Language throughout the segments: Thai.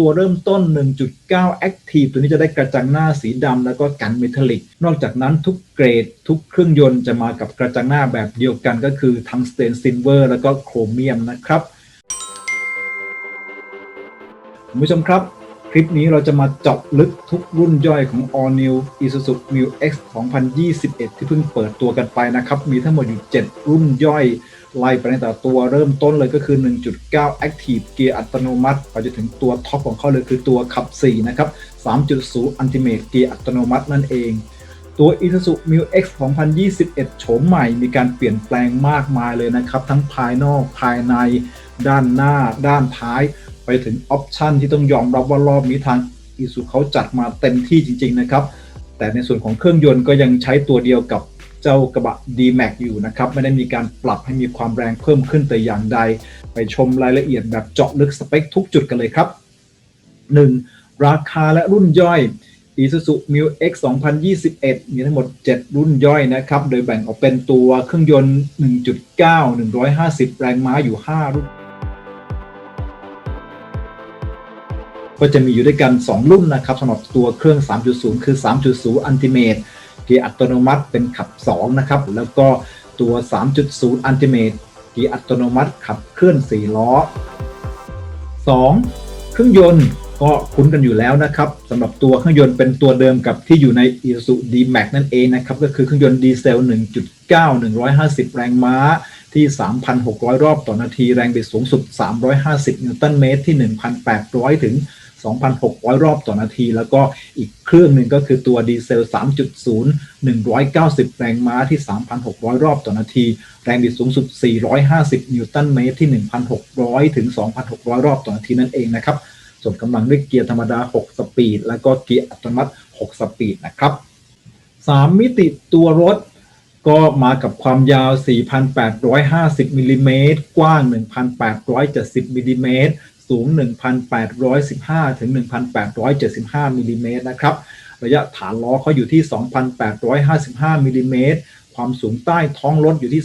ตัวเริ่มต้น 1.9 Active ตัวนี้จะได้กระจังหน้าสีดำแล้วก็กันเมทัลลิก นอกจากนั้นทุกเกรด ทุกเครื่องยนต์จะมากับกระจังหน้าแบบเดียวกันก็คือทั้งสเตนซิลเวอร์แล้วก็โครเมียมนะครับคุณผู้ชมครับคลิปนี้เราจะมาเจาะลึกทุกรุ่นย่อยของ All New Isuzu Mu X 2021 ที่เพิ่งเปิดตัวกันไปนะครับ มีทั้งหมดอยู่ 7 รุ่นย่อย ไล่ไปตั้งแต่ตัวเริ่มต้นเลยก็คือ 1.9 Active เกียร์อัตโนมัติไปจนถึงตัวท็อปของเขาเลยคือตัวขับ 4 นะครับ 3.0 Ultimate เกียร์อัตโนมัตินั่นเอง ตัว Isuzu Mu X 2021 โฉมใหม่มีการเปลี่ยนแปลงมากมายเลยนะครับ ทั้งภายนอกภายใน ด้านหน้า ด้านท้าย ไปถึงออปชันที่ต้องยอมรับว่ารอบนี้ทาง Isuzu เขาจัดมาเต็มที่จริง ๆ นะครับแต่ในส่วนของเครื่องยนต์ก็ยังใช้ตัวเดียวกับ เจ้ากระบะ D-Max อยู่นะครับ ไม่ได้มีการปรับให้มีความแรงเพิ่มขึ้นแต่อย่างใด ไปชมรายละเอียดแบบเจาะลึกสเปคทุกจุดกันเลยครับ 1. ราคาและรุ่นย่อย Isuzu Mu X 2021 มีทั้งหมด 7 รุ่นย่อยนะครับ โดยแบ่งออกเป็นตัวเครื่องยนต์ 1.9 150 แรงม้าอยู่ 5 รุ่น ก็จะมีอยู่ด้วยกัน 2 รุ่นนะครับสำหรับตัวเครื่อง 3.0 คือ 3.0 Ultimate เกียร์อัตโนมัติเป็นขับ 2 นะครับ แล้วก็ตัว 3.0 Ultimate เกียร์อัตโนมัติขับเคลื่อน 4 ล้อ 2. เครื่องยนต์ก็คุ้นกันอยู่แล้วนะครับสำหรับตัวเครื่องยนต์เป็นตัวเดิมกับที่อยู่ใน Isuzu D-Max นั่นเองนะครับ ก็คือเครื่องยนต์ดีเซล 1.9 150 แรงม้าที่ 3,600 รอบต่อนาทีแรงบิดสูงสุด 350 นิวตันเมตรที่ 1,800 ถึง 2,600 รอบต่อนาที แล้วก็อีกเครื่องหนึ่งก็คือตัวดีเซล 3.0 190 แรงม้าที่ 3,600 รอบต่อนาที แรงบิดสูงสุด 450 นิวตันเมตรที่ 1,600 ถึง 2,600 รอบต่อนาทีนั่นเองนะครับ ส่วนกำลังด้วยเกียร์ธรรมดา 6 สปีด แล้วก็เกียร์อัตโนมัติ 6 สปีดนะครับ3มิติตัวรถก็มากับความยาว 4,850มิลลิเมตรกว้าง 1,870มิลลิเมตร สูง 1,815 ถึง 1,875 มิลลิเมตรนะครับ ระยะฐานล้อเขาอยู่ที่ 2,855 มิลลิเมตร ความสูงใต้ท้องรถอยู่ที่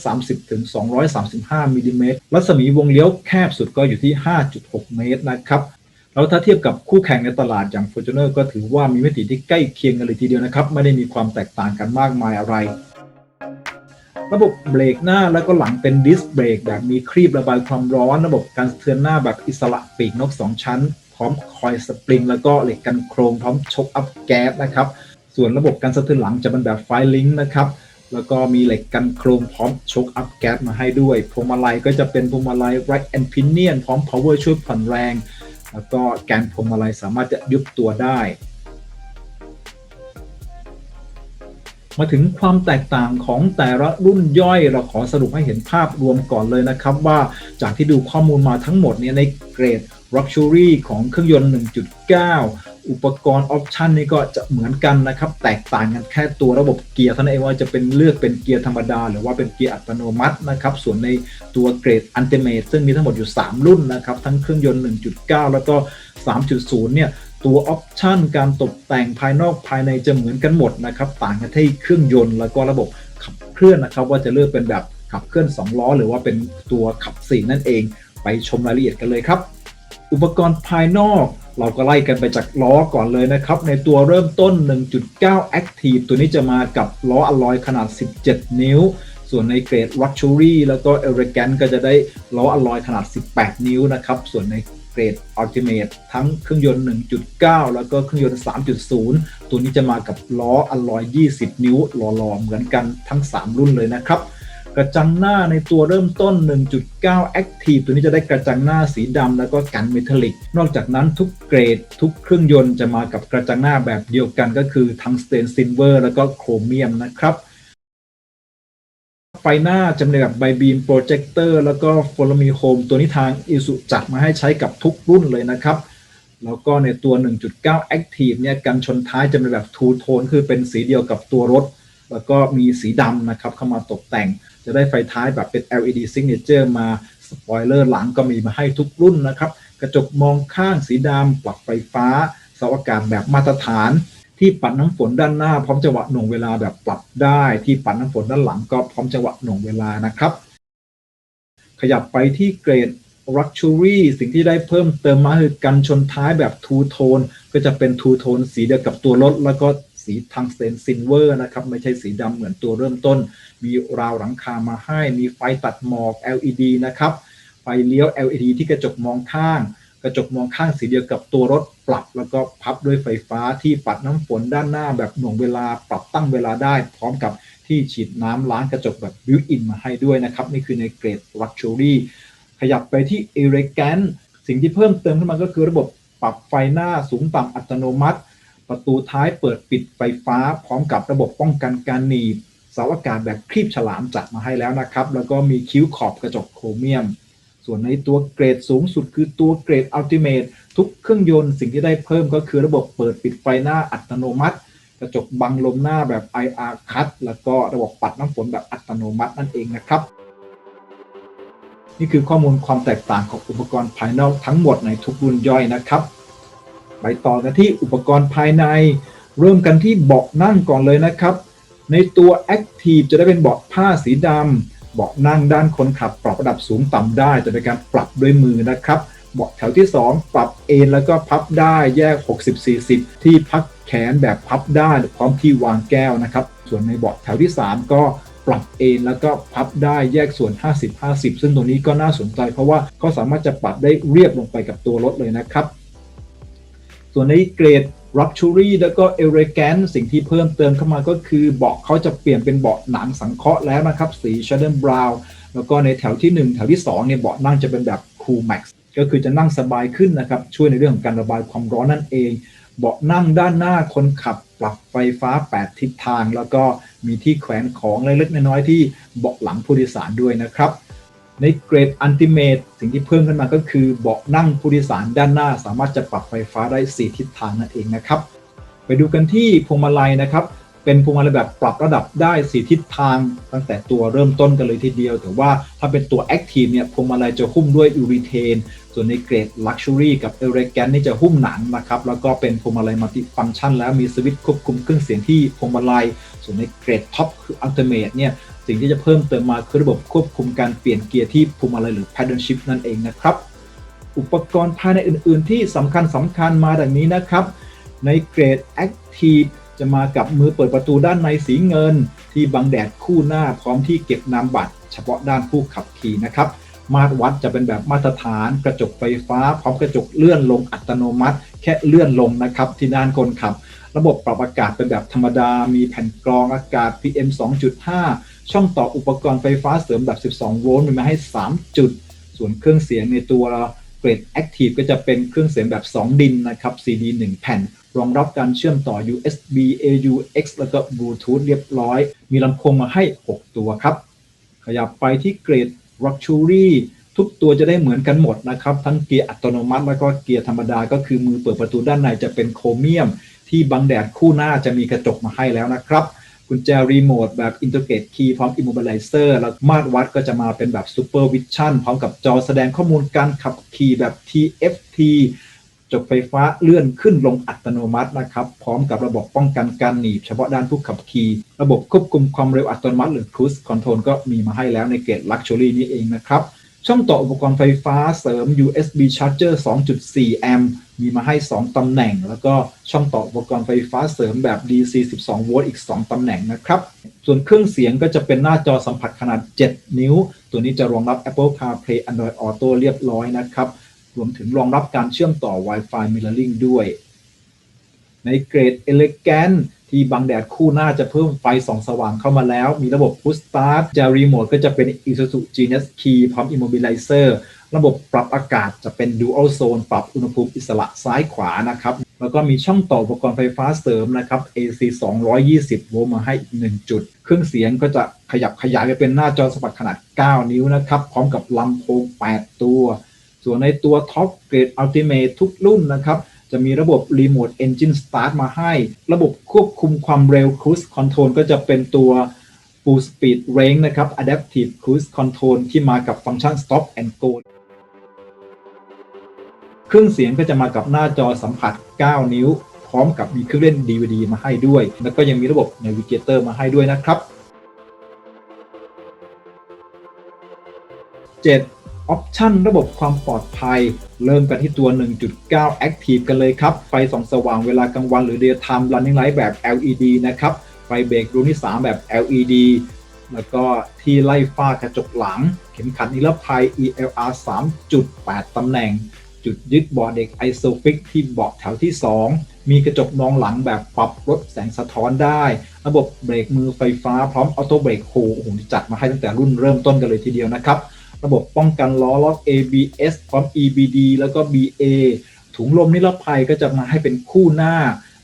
230 ถึง 235 มิลลิเมตร รัศมีวงเลี้ยวแคบสุดก็อยู่ที่ 5.6 เมตรนะครับ แล้วถ้าเทียบกับคู่แข่งในตลาดอย่าง Fortuner ก็ถือว่ามีมิติที่ใกล้เคียงกันเลยทีเดียวนะครับ ไม่ได้มีความแตกต่างกันมากมายอะไร ระบบเบรกหน้าแล้วก็หลังเป็นดิสเบรกแบบมีครีบระบายความร้อน ระบบการสะเทือนหน้าแบบอิสระปีกนก 2 ชั้น พร้อมคอยสปริง แล้วก็เหล็กกันโครงพร้อมชกอัพแก๊สนะครับ ส่วนระบบการสะเทือนหลังจะเป็นแบบไฟลิงก์นะครับแล้วก็มีเหล็กกันโครงพร้อมชกอัพแก๊สมาให้ด้วยพวงมาลัยก็จะเป็นพวงมาลัย right and pinion พร้อม power ช่วยผ่อนแรง แล้วก็แกนพวงมาลัยสามารถจะยุบตัวได้ มาถึงความแตกต่างของแต่ละรุ่นย่อยเราขอสรุปให้เห็นภาพรวมก่อนเลยนะครับ ว่าจากที่ดูข้อมูลมาทั้งหมดเนี่ยในเกรด Luxury ของเครื่องยนต์ 1.9 อุปกรณ์ออปชันนี่ก็จะเหมือนกันนะครับ แตกต่างกันแค่ตัวระบบเกียร์เท่านั้นเองว่าจะเป็นเลือกเป็นเกียร์ธรรมดา หรือว่าเป็นเกียร์อัตโนมัตินะครับ ส่วนในตัวเกรด Ultimate ซึ่งมีทั้งหมดอยู่ 3 รุ่นนะครับ ทั้งเครื่องยนต์ 1.9 แล้วก็ 3.0 เนี่ย ตัวออปชันการตกแต่งภายนอกภายในจะเหมือนกันหมดนะครับต่างกันที่เครื่องยนต์แล้วก็ระบบขับเคลื่อนนะครับ ว่าจะเลือกเป็นแบบขับเคลื่อน 2 ล้อ หรือว่าเป็นตัวขับ4นั่นเอง ไปชมรายละเอียดกันเลยครับ อุปกรณ์ภายนอกเราก็ไล่กันไปจากล้อก่อนเลยนะครับ ในตัวเริ่มต้น 1.9 Active ตัวนี้จะมากับล้ออลลอยขนาด 17 นิ้ว ส่วนในเกรด Luxury แล้วก็ Elegant ก็จะได้ล้ออลลอยขนาด 18 นิ้วนะครับ ส่วนใน รด Ultimate ทั้งเครื่องยนต์ 1.9 แล้วก็เครื่องยนต์ 3.0 ตัวนี้จะมากับล้ออลลอย 20 นิ้วหล่อๆเหมือนกันทั้ง 3 รุ่นเลยนะครับ กระจังหน้าในตัวเริ่มต้น 1.9 Active ตัวนี้จะได้กระจังหน้าสีดำแล้วก็กันเมทัลลิก นอกจากนั้นทุกเกรด ทุกเครื่องยนต์จะมากับกระจังหน้าแบบเดียวกันก็คือทั้งสเตนซิลเวอร์แล้วก็โครเมียมนะครับ ไฟหน้าจะเป็นแบบไบบีมโปรเจคเตอร์แล้วก็โฟลมีโฮมตัวนี้ทาง i s u จัดมาให้ใช้กับทุกรุ่นเลยนะครับ แล้วก็ในตัว 1.9 Active เนี่ยกันชนท้ายจะเป็นแบบทูโทนคือเป็นสีเดียวกับตัวรถ แล้วก็มีสีดำนะครับเข้ามาตกแต่ง จะได้ไฟท้ายแบบเป็น LED signature มาสปอยเลอร์หลังก็มีมาให้ทุกรุ่นนะครับ กระจกมองข้างสีดำปรับไฟฟ้าเสาอากาศแบบมาตรฐาน ที่ปัดน้ำฝนด้านหน้า พร้อมจังหวะหน่วงเวลาแบบปรับได้ ที่ปัดน้ำฝนด้านหลังก็พร้อมจังหวะหน่วงเวลานะครับ ขยับไปที่เกรด Luxury สิ่งที่ได้เพิ่มเติมมาคือกันชนท้ายแบบ Two Tone ก็จะเป็น Two Tone สีเดียวกับตัวรถ แล้วก็สีทังสเตนซิลเวอร์นะครับ ไม่ใช่สีดำเหมือนตัวเริ่มต้น มีราวหลังคามาให้ มีไฟตัดหมอก LED นะครับ ไฟเลี้ยว LED ที่กระจกมองข้าง กระจกมองข้างสีเดียวกับตัวรถปรับ แล้วก็พับด้วยไฟฟ้าที่ปัดน้ำฝนด้านหน้าแบบหน่วงเวลาปรับตั้งเวลาได้ พร้อมกับที่ฉีดน้ำล้างกระจกแบบบิวอินมาให้ด้วยนะครับ นี่คือในเกรด Luxury ขยับไปที่ Elegant สิ่งที่เพิ่มเติมขึ้นมาก็คือระบบปรับไฟหน้าสูงต่ำอัตโนมัติ ประตูท้ายเปิดปิดไฟฟ้า พร้อมกับระบบป้องกันการหนีบเสาอากาศแบบครีบฉลามจัดมาให้แล้วนะครับ แล้วก็มีคิ้วขอบกระจกโครเมียม ส่วนในตัวเกรดสูงสุดคือตัวเกรด Ultimate ทุกเครื่องยนต์สิ่งที่ได้เพิ่มก็คือระบบเปิดปิดไฟหน้าอัตโนมัติ กระจกบังลมหน้าแบบ IR cut แล้วก็ระบบปัดน้ำฝนแบบอัตโนมัตินั่นเองนะครับ นี่คือข้อมูลความแตกต่างของอุปกรณ์ภายนอกทั้งหมดในทุกรุ่นย่อยนะครับ ไปต่อกันที่อุปกรณ์ภายใน เริ่มกันที่เบาะนั่งก่อนเลยนะครับ ในตัว Active จะได้เป็นเบาะผ้าสีดำ เบาะนั่งด้านคนขับปรับระดับสูงต่ำได้จะเป็นการปรับด้วยมือนะครับ เบาะแถวที่ 2 ปรับเอนแล้วก็พับได้แยก 60-40 ที่พักแขนแบบพับได้พร้อมที่วางแก้วนะครับ ส่วนในเบาะแถวที่ 3 ก็ปรับเอนแล้วก็พับได้แยกส่วน 50-50 ซึ่งตรงนี้ก็น่าสนใจเพราะว่าก็สามารถจะปรับได้เรียบลงไปกับตัวรถเลยนะครับ ส่วนในเกรด Luxury แล้วก็ Elegant สิ่งที่เพิ่มเติมเข้ามาก็คือเบาะเขาจะเปลี่ยนเป็นเบาะหนังสังเคราะห์แล้วนะครับ สี Shadow Brown แล้วก็ในแถวที่ 1 แถวที่2เนี่ยเบาะนั่งจะเป็นแบบ Cool Max ก็คือจะนั่งสบายขึ้นนะครับ ช่วยในเรื่องของการระบายความร้อนนั่นเอง เบาะนั่งด้านหน้าคนขับปรับไฟฟ้า 8 ทิศทาง แล้วก็มีที่แขวนของเล็กๆน้อยๆที่เบาะหลังผู้โดยสารด้วยนะครับ ในเกรด Ultimate สิ่งที่เพิ่มขึ้นมาก็คือเบาะนั่งผู้โดยสารด้านหน้า สามารถจะปรับไฟฟ้าได้ 4 ทิศทางนั่นเองนะครับ ไปดูกันที่พวงมาลัยนะครับ เป็นพวงมาลัยแบบปรับระดับได้ 4 ทิศทาง ตั้งแต่ตัวเริ่มต้นกันเลยทีเดียว แต่ว่าถ้าเป็นตัว Active เนี่ยพวงมาลัยจะหุ้มด้วยอูริเทนส่วนในเกรด Luxury กับ Elegant นี่จะหุ้มหนังนะครับแล้วก็เป็นพวงมาลัยมัลติฟังก์ชัน แล้วมีสวิตช์ควบคุมเครื่องเสียงที่พวงมาลัย ส่วนในเกรด Top คือ Ultimate เนี่ย สิ่งที่จะเพิ่มเติมมาคือระบบควบคุมการเปลี่ยนเกียร์ที่พวงมาลัยหรือ Paddle Shift นั่นเองนะครับ อุปกรณ์ภายในอื่น ๆ ที่สำคัญสำคัญมาดังนี้นะครับ ในเกรด Active จะมากับมือเปิดประตูด้านในสีเงิน ที่บังแดดคู่หน้าพร้อมที่เก็บนามบัตร เฉพาะด้านผู้ขับขี่นะครับมาตรวัดจะเป็นแบบมาตรฐานกระจกไฟฟ้า พร้อมกระจกเลื่อนลงอัตโนมัติ แค่เลื่อนลงนะครับที่ด้านคนขับ ระบบปรับอากาศเป็นแบบธรรมดา มีแผ่นกรองอากาศ PM 2.5 ช่องต่ออุปกรณ์ไฟฟ้าเสริมแบบ 12 โวลต์มีมาให้ 3 จุด ส่วนเครื่องเสียงในตัวเกรด Active ก็จะเป็นเครื่องเสียงแบบ 2 ดินนะครับ CD 1 แผ่น รองรับการเชื่อมต่อ USB AUX แล้วก็ Bluetooth เรียบร้อย มีลำโพงมาให้ 6 ตัวครับ ขยับไปที่เกรด Luxury ทุกตัวจะได้เหมือนกันหมดนะครับ ทั้งเกียร์อัตโนมัติ แล้วก็เกียร์ธรรมดา ก็คือมือเปิดประตูด้านในจะเป็นโครเมียม ที่บังแดดคู่หน้าจะมีกระจกมาให้แล้วนะครับ กุญแจรีโมทแบบ Integrate Key พร้อม Immobilizer แล้วมาตรวัดก็จะมาเป็นแบบ Super Vision พร้อมกับจอแสดงข้อมูลการขับขี่แบบ TFT จกไฟฟ้าเลื่อนขึ้นลงอัตโนมัตินะครับ พร้อมกับระบบป้องกันการหนีบเฉพาะด้านผู้ขับขี่ระบบควบคุมความเร็วอัตโนมัติหรือ Cruise Control ก็มีมาให้แล้วในเกรด Luxury นี้เองนะครับ ช่องต่ออุปกรณ์ไฟฟ้าเสริม USB Charger 2.4 แอมป์มีมาให้ 2 ตำแหน่ง แล้วก็ช่องต่ออุปกรณ์ไฟฟ้าเสริมแบบ DC 12 โวลต์อีก 2 ตำแหน่งนะครับ ส่วนเครื่องเสียงก็จะเป็นหน้าจอสัมผัสขนาด 7 นิ้ว ตัวนี้จะรองรับ Apple CarPlay Android Auto เรียบร้อยนะครับ รวมถึงรองรับการเชื่อมต่อ Wi-Fi Mirroring ด้วย ในเกรด Elegant ที่บังแดดคู่หน้าจะเพิ่มไฟส่องสว่างเข้ามาแล้ว มีระบบ Push Start จะรีโมทก็จะเป็น Isuzu Genius Key พร้อม Immobilizer ระบบปรับอากาศจะเป็น Dual Zone ปรับอุณหภูมิอิสระซ้ายขวานะครับ แล้วก็มีช่องต่ออุปกรณ์ไฟฟ้าเสริมนะครับ AC 220 โวลต์มาให้อีก 1 จุด เครื่องเสียงก็จะขยับขยายไปเป็นหน้าจอสัมผัสขนาด 9 นิ้วนะครับ พร้อมกับลำโพง 8 ตัว ส่วนในตัว Top Grade Ultimate ทุกรุ่นนะครับ จะมีระบบ Remote Engine Start มาให้ ระบบควบคุมความเร็ว Cruise Control ก็จะเป็นตัว Full Speed Range นะครับ Adaptive Cruise Control ที่มากับฟังก์ชัน Stop and Go เครื่องเสียงก็จะมากับหน้าจอสัมผัส 9 นิ้ว พร้อมกับมีเครื่องเล่น DVD มาให้ด้วย แล้วก็ยังมีระบบ Navigator มาให้ด้วยนะครับ 7 ออปชันระบบความปลอดภัย เริ่มกันที่ตัว 1.9 Active กันเลยครับ ไฟส่องสว่างเวลากลางวันหรือ Daytime Running Light แบบ LED นะครับ ไฟเบรกรุ่นที่ 3 แบบ LED แล้วก็ที่ไล่ฝ้ากระจกหลัง เข็มขัดนิรภัย ELR 3.8 ตำแหน่ง จุดยึดเบาะเด็ก Isofix ที่เบาะแถวที่ 2 มีกระจกมองหลังแบบปรับลดแสงสะท้อนได้ ระบบเบรกมือไฟฟ้าพร้อมออโต้เบรกโฮโอ้โหจัดมาให้ตั้งแต่รุ่นเริ่มต้นกันเลยทีเดียวนะครับ ระบบป้องกันล้อล็อก ABS พร้อม EBD แล้วก็ BA ถุงลมนิรภัยก็จะมาให้เป็นคู่หน้า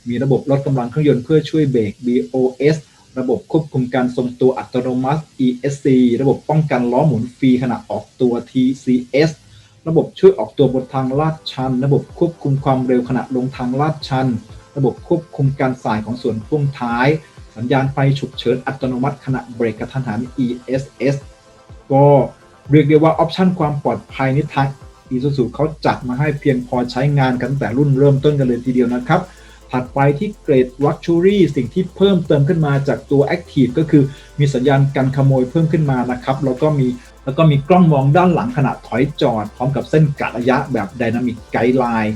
มีระบบลดกำลังเครื่องยนต์เพื่อช่วยเบรก BOS ระบบควบคุมการทรงตัวอัตโนมัติ ESC ระบบป้องกันล้อหมุนฟรีขณะออกตัว TCS ระบบช่วยออกตัวบนทางลาดชัน ระบบควบคุมความเร็วขณะลงทางลาดชัน ระบบควบคุมการสายของส่วนพ่วงท้าย สัญญาณไฟฉุกเฉินอัตโนมัติขณะเบรกกระทันหัน ESS ก็ เรียกได้ว่าออปชันความปลอดภัยนี้ทาง Isuzu เขาจัดมาให้เพียงพอใช้งานกันตั้งแต่รุ่นเริ่มต้นกันเลยทีเดียวนะครับ ถัดไปที่เกรด Luxury สิ่งที่เพิ่มเติมขึ้นมาจากตัว Active ก็คือมีสัญญาณกันขโมยเพิ่มขึ้นมานะครับ แล้วก็มีแล้วก็มีกล้องมองด้านหลังขณะถอยจอด พร้อมกับเส้นกะระยะแบบ Dynamic Guideline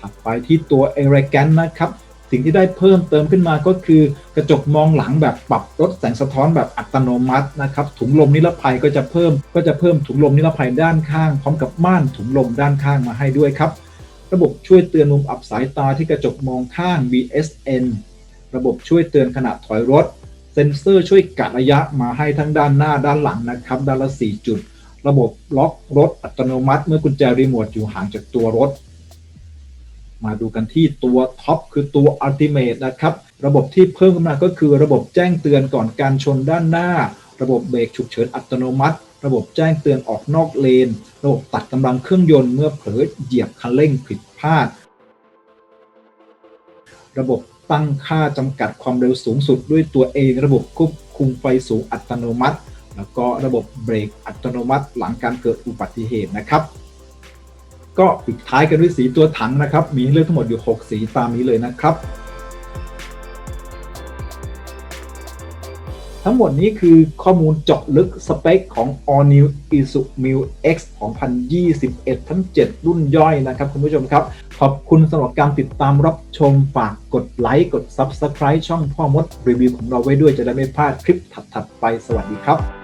ถัดไปที่ตัว e l e g a n t นะครับ สิ่งที่ได้เพิ่มเติมขึ้นมาก็คือกระจกมองหลังแบบปรับลดแสงสะท้อนแบบอัตโนมัตินะครับถุงลมนิรภัยก็จะเพิ่มก็จะเพิ่มถุงลมนิรภัยด้านข้าง พร้อมกับม่านถุงลมด้านข้างมาให้ด้วยครับ ระบบช่วยเตือนมุมอับสายตาที่กระจกมองข้าง BSN ระบบช่วยเตือนขณะถอยรถ เซ็นเซอร์ช่วยกะระยะมาให้ทั้งด้านหน้าด้านหลังนะครับ ด้านละ 4 จุด ระบบล็อกรถอัตโนมัติ เมื่อกุญแจรีโมทอยู่ห่างจากตัวรถ มาดูกันที่ตัวท็อปคือตัว Ultimate นะครับ ระบบที่เพิ่มขึ้นมาก็คือระบบแจ้งเตือนก่อนการชนด้านหน้า ระบบเบรกฉุกเฉินอัตโนมัติ ระบบแจ้งเตือนออกนอกเลน ระบบตัดกำลังเครื่องยนต์เมื่อเผลอเหยียบคันเร่งผิดพลาด ระบบตั้งค่าจำกัดความเร็วสูงสุดด้วยตัวเอง ระบบควบคุมไฟสูงอัตโนมัติ แล้วก็ระบบเบรกอัตโนมัติหลังการเกิดอุบัติเหตุนะครับ ก็ปิดท้ายกันด้วยสีตัวถังนะครับ มีให้เลือกทั้งหมดอยู่ 6 สีตามนี้เลยนะครับ ทั้งหมดนี้คือข้อมูลเจาะลึกสเปคของ All New Isuzu Mu X 2021 ทั้ง 7 รุ่นย่อยนะครับ คุณผู้ชมครับ ขอบคุณสำหรับการติดตามรับชมฝากกดไลค์ กด Subscribe ช่องพ่อมดรีวิวของเราไว้ด้วยจะได้ไม่พลาดคลิปถัดๆไปสวัสดีครับ